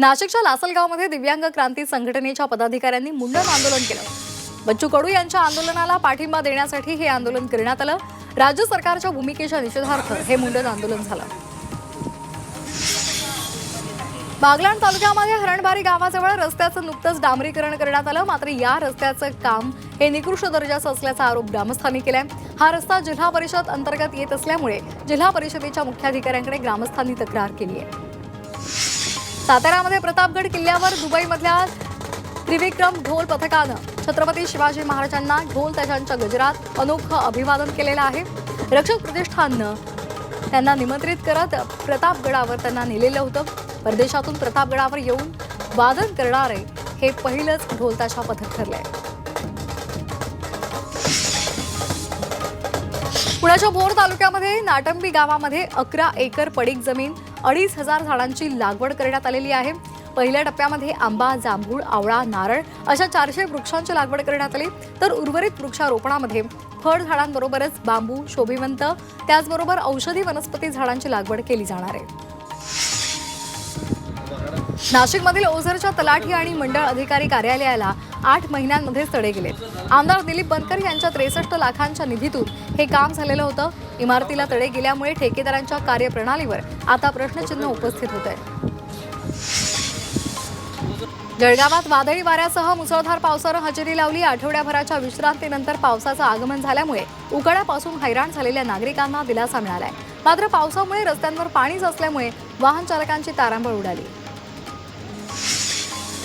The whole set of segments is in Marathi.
नाशिकच्या लासलगावमध्ये दिव्यांग क्रांती संघटनेच्या पदाधिकाऱ्यांनी मुंडन आंदोलन केलं. बच्चू कडू यांच्या आंदोलनाला पाठिंबा देण्यासाठी हे आंदोलन करण्यात आलं. राज्य सरकारच्या भूमिकेच्या निषेधार्थ हे मुंडन आंदोलन झालं. बागलाण तालुक्यामध्ये हरणबारी गावाजवळ रस्त्याचं नुकतंच डांबरीकरण करण्यात आलं. मात्र या रस्त्याचं काम हे निकृष्ट दर्जाचं असल्याचा आरोप ग्रामस्थांनी केलाय. हा रस्ता जिल्हा परिषद अंतर्गत येत असल्यामुळे जिल्हा परिषदेच्या मुख्याधिकाऱ्यांकडे ग्रामस्थांनी तक्रार केली आहे साताऱ्यामध्ये प्रतापगड किल्ल्यावर दुबईमधल्या त्रिविक्रम ढोल पथकानं छत्रपती शिवाजी महाराजांना ढोल त्याच्या गजरात अनोखं अभिवादन केलेलं आहे. रक्षक प्रतिष्ठाननं त्यांना निमंत्रित करत प्रतापगडावर त्यांना नेलेलं होतं. परदेशातून प्रतापगडावर येऊन वादन करणारे हे पहिलंच ढोलताशा पथक ठरलंय. पुण्याच्या भोर तालुक्यामध्ये नाटंबी गावामध्ये अकरा एकर पडीक जमीन अडीच हजार झाडांची लागवड करण्यात आलेली आहे. पहिल्या टप्प्यामध्ये आंबा जांभूळ आवळा नारळ अशा चारशे वृक्षांची लागवड करण्यात आली. तर उर्वरित वृक्षारोपणामध्ये फळ झाडांबरोबरच बांबू शोभिवंत त्याचबरोबर औषधी वनस्पती झाडांची लागवड केली जाणार आहे. नाशिकमधील ओझरच्या तलाठी आणि मंडळ अधिकारी कार्यालयाला आठ महिन्यांमध्ये सडे गेले आमदार दिलीप बनकर यांच्या त्रेसष्ट लाखांच्या निधीतून हे काम झालेलं होतं. इमारतीला तडे गेल्यामुळे ठेकेदारांच्या कार्यप्रणालीवर आता प्रश्नचिन्ह उपस्थित होत आहे जळगावात वादळी वाऱ्यासह मुसळधार पावसानं हजेरी लावली. आठवड्याभराच्या विश्रांतीनंतर पावसाचं आगमन झाल्यामुळे उकाड्यापासून हैराण झालेल्या नागरिकांना दिलासा मिळालाय. मात्र पावसामुळे रस्त्यांवर पाणीच असल्यामुळे वाहन चालकांची तारांबळ उडाली.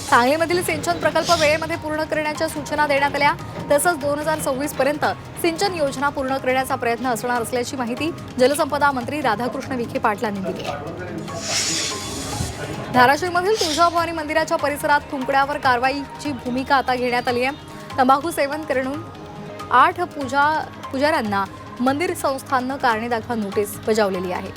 सांगलीमधील सिंचन प्रकल्प वेळेमध्ये पूर्ण करण्याच्या सूचना देण्यात आल्या. तसंच दोन हजार सव्वीस पर्यंत सिंचन योजना पूर्ण करण्याचा प्रयत्न असणार असल्याची माहिती जलसंपदा मंत्री राधाकृष्ण विखे पाटलांनी दिली. धाराशिवमधील तुळजाभवानी मंदिराच्या परिसरात थुंकड्यावर कारवाईची भूमिका आता घेण्यात आली आहे. तंबाखू सेवन करून आठ पूजा पुजाऱ्यांना मंदिर संस्थाननं कारणे दाखवा नोटीस बजावलेली आहे.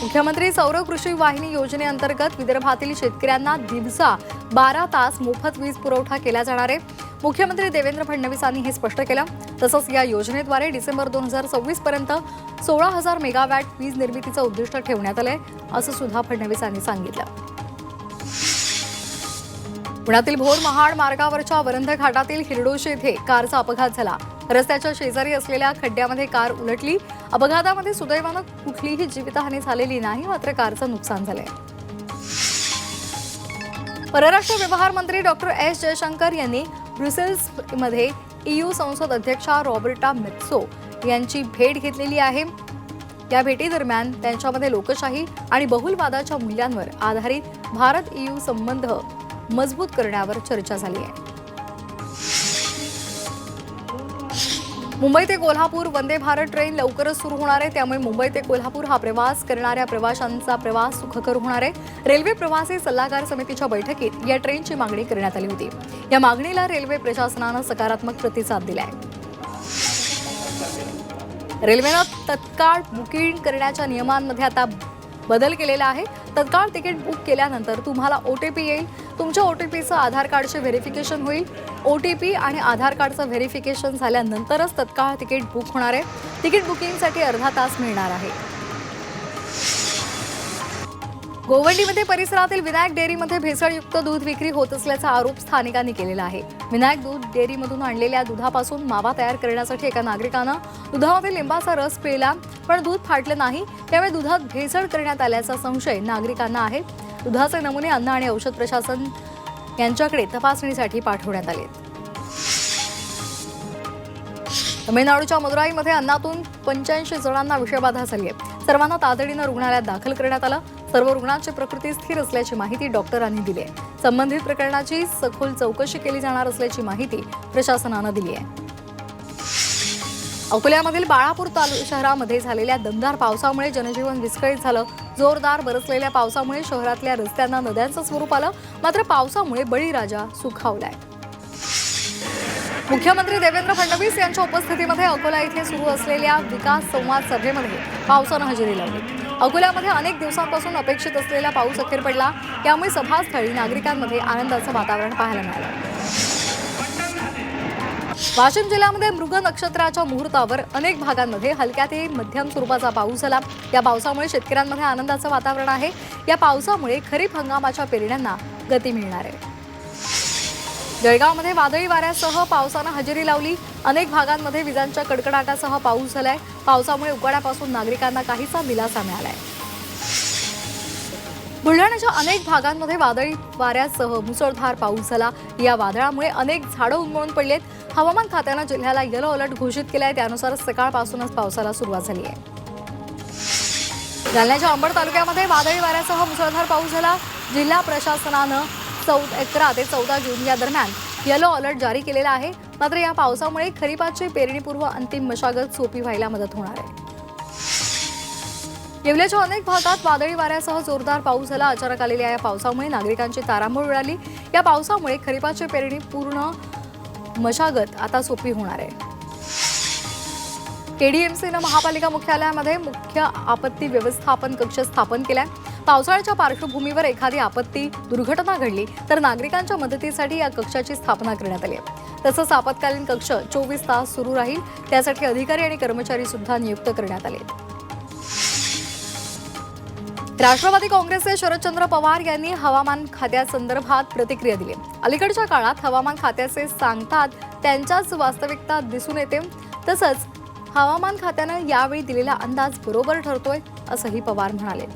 मुख्यमंत्री सौर कृषी वाहिनी योजनेअंतर्गत विदर्भातील शेतकऱ्यांना दिवसा बारा तास मोफत वीज पुरवठा केला जाणार आहे. मुख्यमंत्री देवेंद्र फडणवीसांनी हे स्पष्ट केलं. तसंच या योजनेद्वारे डिसेंबर दोन हजार सव्वीस पर्यंत सोळा हजार मेगावॅट वीज निर्मितीचं उद्दिष्ट ठेवण्यात आलंय असं सुद्धा फडणवीसांनी सांगितलं. पुण्यातील भोर महाड मार्गावरच्या वरंध घाटातील हिरडोशी येथे कारचा अपघात झाला. रस्त्याच्या शेजारी असलेल्या खड्ड्यामध्ये कार उलटली. अपघातामध्ये सुदैवानं कुठलीही जीवितहानी झालेली नाही मात्र कारचं नुकसान झालंय. परराष्ट्र व्यवहार मंत्री डॉक्टर एस. जयशंकर यांनी ब्रुसेल्समध्ये ईयू संसद अध्यक्षा रॉबर्टा मेत्सो यांची भेट घेतलेली आहे. या भेटीदरम्यान त्यांच्यामध्ये लोकशाही आणि बहुलवादाच्या मूल्यांवर आधारित भारत ईयू संबंध मजबूत करण्यावर चर्चा झाली आहे. मुंबई ते कोल्हापूर वंदे भारत ट्रेन लवकरच सुरू होणार आहे. त्यामुळे मुंबई ते कोल्हापूर हा प्रवास करणाऱ्या प्रवाशांचा प्रवास सुखकर होणार आहे. रेल्वे प्रवासी सल्लागार समितीच्या बैठकीत या ट्रेनची मागणी करण्यात आली होती. या मागणीला रेल्वे प्रशासनानं सकारात्मक प्रतिसाद दिलाय. रेल्वेनं तत्काळ बुकिंग करण्याच्या नियमांमध्ये आता बदल केलेला आहे. तत्काळ तिकीट बुक केल्यानंतर तुम्हाला ओ टी पी येईल. तुमच्या ओ टी पीचं आधार कार्डचे व्हेरिफिकेशन होईल. ओ टी पी आणि आधार कार्डचं व्हेरिफिकेशन झाल्यानंतरच तत्काळ तिकीट बुक होणार आहे. तिकीट बुकिंगसाठी अर्धा तास मिळणार आहे. गोवंडीमध्ये परिसरातील विनायक डेअरीमध्ये भेसळयुक्त दूध विक्री होत असल्याचा आरोप स्थानिकांनी केलेला आहे. विनायक दूध डेअरीमधून आणलेल्या दुधापासून मावा तयार करण्यासाठी एका नागरिकानं दुधामध्ये लिंबाचा रस पिला पण दूध फाटलं नाही त्यामुळे दुधात भेसळ करण्यात आल्याचा संशय नागरिकांना आहे. दुधाचे नमुने अन्न आणि औषध प्रशासन यांच्याकडे तपासणीसाठी पाठवण्यात आले तमिळनाडूच्या मदुराईमध्ये अन्नातून पंच्याऐंशी जणांना विषबाधा झाली आहे. सर्वांना तातडीनं रुग्णालयात दाखल करण्यात आलं. सर्व रुग्णांची प्रकृती स्थिर असल्याची माहिती डॉक्टरांनी दिली आहे. संबंधित प्रकरणाची सखोल चौकशी केली जाणार असल्याची माहिती प्रशासनानं दिली आहे. अकोल्यामधील बाळापूर तालु शहरामध्ये झालेल्या दमदार पावसामुळे जनजीवन विस्कळीत झालं. जोरदार बरसलेल्या पावसामुळे शहरातल्या रस्त्यांना नद्यांचं स्वरूप आलं. मात्र पावसामुळे बळीराजा सुखावलाय. मुख्यमंत्री देवेंद्र फडणवीस यांच्या उपस्थितीमध्ये अकोला इथे सुरू असलेल्या विकास संवाद सभेमध्ये पावसानं हजेरी लावली. अकोल्यामध्ये अनेक दिवसांपासून अपेक्षित असलेला पाऊस अखेर पडला. त्यामुळे सभास्थळी नागरिकांमध्ये आनंदाचं वातावरण पाहायला मिळालं. वाशिम जिल्ह्यामध्ये मृग नक्षत्राच्या मुहूर्तावर अनेक भागांमध्ये हलक्या ते मध्यम स्वरूपाचा पाऊस झाला. या पावसामुळे शेतकऱ्यांमध्ये आनंदाचं वातावरण आहे. या पावसामुळे खरीप हंगामाच्या पेरण्यांना गती मिळणार आहे. जळगावमध्ये वादळी वाऱ्यासह पावसानं हजेरी लावली. अनेक भागांमध्ये विजांच्या कडकडाटासह पाऊस झालाय. पावसामुळे उकाड्यापासून नागरिकांना काहीसा दिलासा मिळालाय. बुलढाण्याच्या अनेक भागांमध्ये वादळी वाऱ्यासह मुसळधार पाऊस झाला. या वादळामुळे अनेक झाडं उन्मळून पडलेत. हवामान खात्यानं जिल्ह्याला येलो अलर्ट घोषित केलाय. त्यानुसार सकाळपासूनच पावसाला सुरुवात झाली आहे. जालन्याच्या अंबड तालुक्यामध्ये वादळी वाऱ्यासह मुसळधार पाऊस झाला. जिल्हा प्रशासनानं चौ अकरा ते चौदा जून या दरम्यान येलो अलर्ट जारी केलेला आहे. मात्र या पावसामुळे खरीपाची पेरणीपूर्व अंतिम मशागत सोपी व्हायला मदत होणार आहे. येवल्याच्या अनेक भागात वादळी वाऱ्यासह जोरदार पाऊस झाला. अचानक आलेल्या या पावसामुळे नागरिकांची तारांबळ उडाली. या पावसामुळे खरीपाची पेरणी पूर्ण मशागत आता सोपी होणार आहे. केडीएमसीनं महापालिका मुख्यालयामध्ये मुख्य आपत्ती व्यवस्थापन कक्ष स्थापन केलाय. पावसाळ्याच्या पार्श्वभूमीवर एखादी आपत्ती दुर्घटना घडली तर नागरिकांच्या मदतीसाठी या कक्षाची स्थापना करण्यात आली आहे. तसंच आपत्कालीन कक्ष चोवीस तास सुरू राहील त्यासाठी अधिकारी आणि कर्मचारी सुद्धा नियुक्त करण्यात आले. राष्ट्रवादी काँग्रेसचे शरदचंद्र पवार यांनी हवामान खात्यासंदर्भात प्रतिक्रिया दिली. अलीकडच्या काळात हवामान खात्याचे सांगतात त्यांच्याच वास्तविकता दिसून येते. तसंच हवामान खात्यानं यावेळी दिलेला अंदाज बरोबर ठरतोय असंही पवार म्हणाले.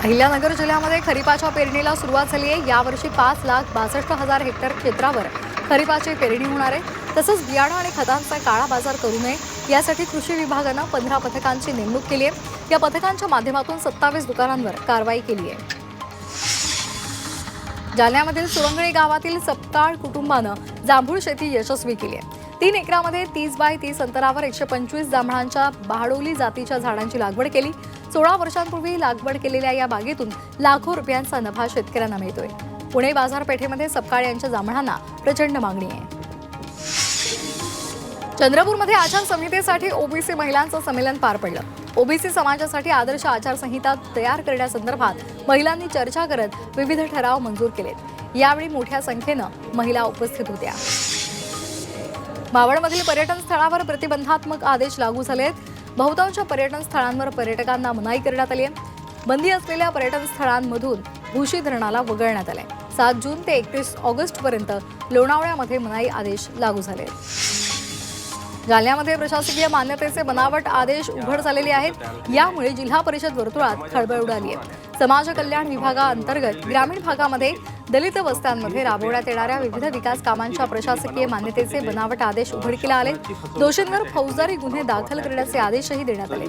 अहिल्यानगर जिल्ह्यामध्ये खरीपाच्या पेरणीला सुरुवात झाली आहे. यावर्षी पाच लाख बासष्ट हजार हेक्टर क्षेत्रावर खरीपाची पेरणी होणार आहे. तसंच बियाणं आणि खतांचा काळा बाजार करू नये. यासाठी कृषी विभागानं पंधरा पथकांची नेमणूक केली आहे. या पथकांच्या माध्यमातून सत्तावीस दुकानांवर कारवाई केली आहे. जालन्यामधील सुरंगळी गावातील सपकाळ कुटुंबानं जांभूळ शेती यशस्वी केली आहे. तीन एकरामध्ये तीस बाय तीस अंतरावर एकशे पंचवीस जांभळांच्या बहाडोली जातीच्या झाडांची लागवड केली. सोळा वर्षांपूर्वी लागवड केलेल्या या बागेतून लाखो रुपयांचा नफा शेतकऱ्यांना मिळतोय. पुणे बाजारपेठेमध्ये सपकाळ यांच्या जांभळांना प्रचंड मागणी आहे. चंद्रपूरमध्ये आचारसंहितेसाठी ओबीसी महिलांचं संमेलन पार पडलं. ओबीसी समाजासाठी आदर्श आचारसंहिता तयार करण्यासंदर्भात महिलांनी चर्चा करत विविध ठराव मंजूर केलेत. यावेळी मोठ्या संख्येनं महिला उपस्थित होत्या. मावळमधील पर्यटन स्थळावर प्रतिबंधात्मक आदेश लागू झालेत. बहुतांश पर्यटन स्थळांवर पर्यटकांना मनाई करण्यात आली आहे बंदी असलेल्या पर्यटन स्थळांमधून भूशी धरणाला वगळण्यात आलंय. सात जून ते एकतीस ऑगस्ट पर्यंत लोणावळ्यामध्ये मनाई आदेश लागू झाले आहेत जालन्यामध्ये प्रशासकीय मान्यतेचे बनावट आदेश उघड झालेले आहेत. यामुळे जिल्हा परिषद वर्तुळात खळबळ उडाली आहे. समाज कल्याण विभागाअंतर्गत ग्रामीण भागामध्ये दलित वस्त्यांमध्ये राबवण्यात येणाऱ्या विविध विकास कामांच्या प्रशासकीय मान्यतेचे बनावट आदेश उघडकीला आले दोषींवर फौजदारी गुन्हे दाखल करण्याचे आदेशही देण्यात आले.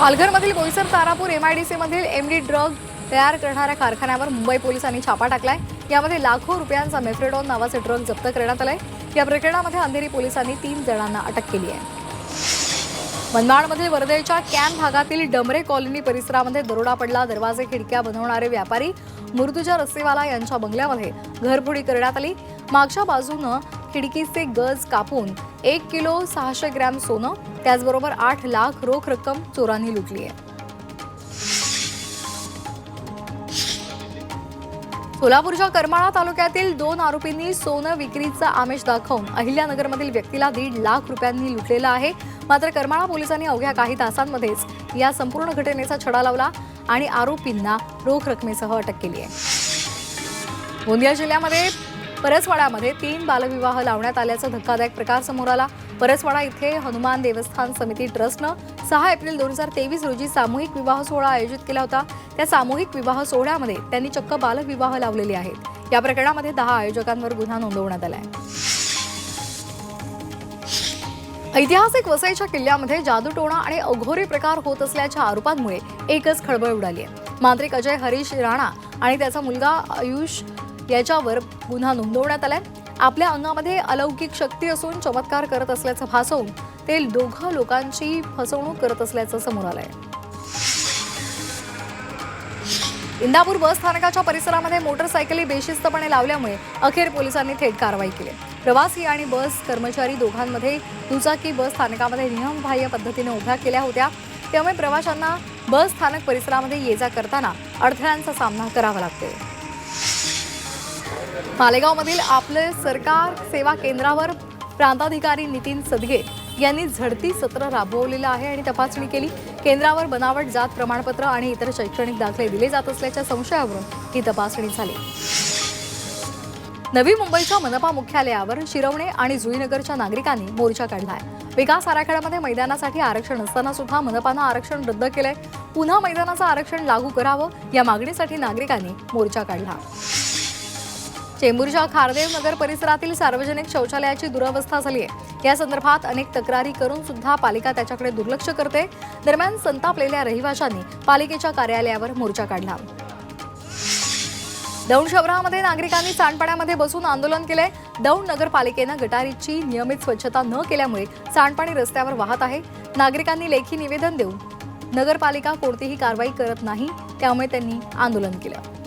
पालघरमधील बोईसर तारापूर एमआयडीसीमधील एमडी ड्रग तयार करणाऱ्या कारखान्यावर मुंबई पोलिसांनी छापा टाकलाय. यामध्ये लाखो रुपयांचा मेफ्रेडॉन नावाचे ड्रग जप्त करण्यात आलाय. या प्रकरणामध्ये अंधेरी पोलिसांनी तीन जणांना अटक केली आहे. मनमाडमध्ये वर्धेच्या कॅम्प भागातील डमरे कॉलनी परिसरामध्ये दरोडा पडला. दरवाजे खिडक्या बनवणारे व्यापारी मृदुजा रस्सेवाला यांच्या बंगल्यामध्ये घरफोडी करण्यात आली. मागच्या बाजूनं खिडकीचे गज कापून एक किलो सहाशे ग्रॅम सोनं त्याचबरोबर आठ लाख रोख रक्कम चोरांनी लुटली आहे. सोलापूरच्या करमाळा तालुक्यातील दोन आरोपींनी सोनं विक्रीचा आमिष दाखवून अहिल्यानगरमधील व्यक्तीला दीड लाख रुपयांनी लुटलेला आहे. मात्र करमाळा पोलिसांनी अवघ्या काही तासांमध्येच या संपूर्ण घटनेचा छडा लावला आणि आरोपींना रोख रकमेसह अटक केली आहे. गोंदिया जिल्ह्यामध्ये परसवाड्यामध्ये तीन बालविवाह लावण्यात आल्याचा धक्कादायक प्रकार समोर आला. परसवाडा इथे हनुमान देवस्थान समिती ट्रस्टनं सहा एप्रिल दोन हजार तेवीस रोजी सामूहिक विवाह सोहळा आयोजित केला होता. त्या सामूहिक विवाह सोहळ्यामध्ये त्यांनी चक्क बालविवाह लावलेले आहेत. या प्रकरणामध्ये दहा आयोजकांवर गुन्हा नोंदवण्यात आला आहे ऐतिहासिक वसईच्या किल्ल्यामध्ये जादूटोणा आणि अघोरी प्रकार होत असल्याच्या आरोपांमुळे एकच खळबळ उडाली आहे. मांत्रिक अजय हरीश राणा आणि त्याचा मुलगा आयुष याच्यावर गुन्हा नोंदवण्यात आलाय. आपल्या अंगामध्ये अलौकिक शक्ती असून चमत्कार करत असल्याचं भासवून ते दोघं लोकांची फसवणूक करत असल्याचं समोर आलंय. इंदापूर बस स्थानकाच्या परिसरामध्ये मोटरसायकली बेशिस्तपणे लावल्यामुळे अखेर पोलिसांनी थेट कारवाई केली. प्रवासी आणि बस कर्मचारी दोघांमध्ये दुचाकी बस स्थानकामध्ये नियमबाह्य पद्धतीने उभ्या केल्या होत्या. त्यामुळे प्रवाशांना बस स्थानक परिसरामध्ये ये जा करताना अडथळ्यांचा सामना करावा लागतो मालेगावमधील आपले सरकार सेवा केंद्रावर प्रांताधिकारी नितीन सदगे यांनी झडती सत्र राबवलेलं आहे आणि तपासणी केली. केंद्रावर बनावट जात प्रमाणपत्र आणि इतर शैक्षणिक दाखले दिले जात असल्याच्या संशयावरून ही तपासणी झाली. नवी मुंबईच्या मनपा मुख्यालयावर शिरवणे आणि जुईनगरच्या नागरिकांनी मोर्चा काढलाय. विकास आराखड्यामध्ये मैदानासाठी आरक्षण असताना सुद्धा मनपानं आरक्षण रद्द केलंय. पुन्हा मैदानाचं आरक्षण लागू करावं या मागणीसाठी नागरिकांनी मोर्चा काढला. चेंबूरच्या खारदेव नगर परिसरातील सार्वजनिक शौचालयाची दुरवस्था झाली आहे या संदर्भात अनेक तक्रारी करून सुद्धा पालिका त्याच्याकडे दुर्लक्ष करते. दरम्यान संतापलेल्या रहिवाशांनी पालिकेच्या कार्यालयावर मोर्चा काढला. दौंड शहरामध्ये नागरिकांनी सांडपाण्यामध्ये बसून आंदोलन केलंय. दौंड नगरपालिकेनं गटारीची नियमित स्वच्छता न केल्यामुळे सांडपाणी रस्त्यावर वाहत आहे. नागरिकांनी लेखी निवेदन देऊन नगरपालिका कोणतीही कारवाई करत नाही त्यामुळे त्यांनी आंदोलन केलं.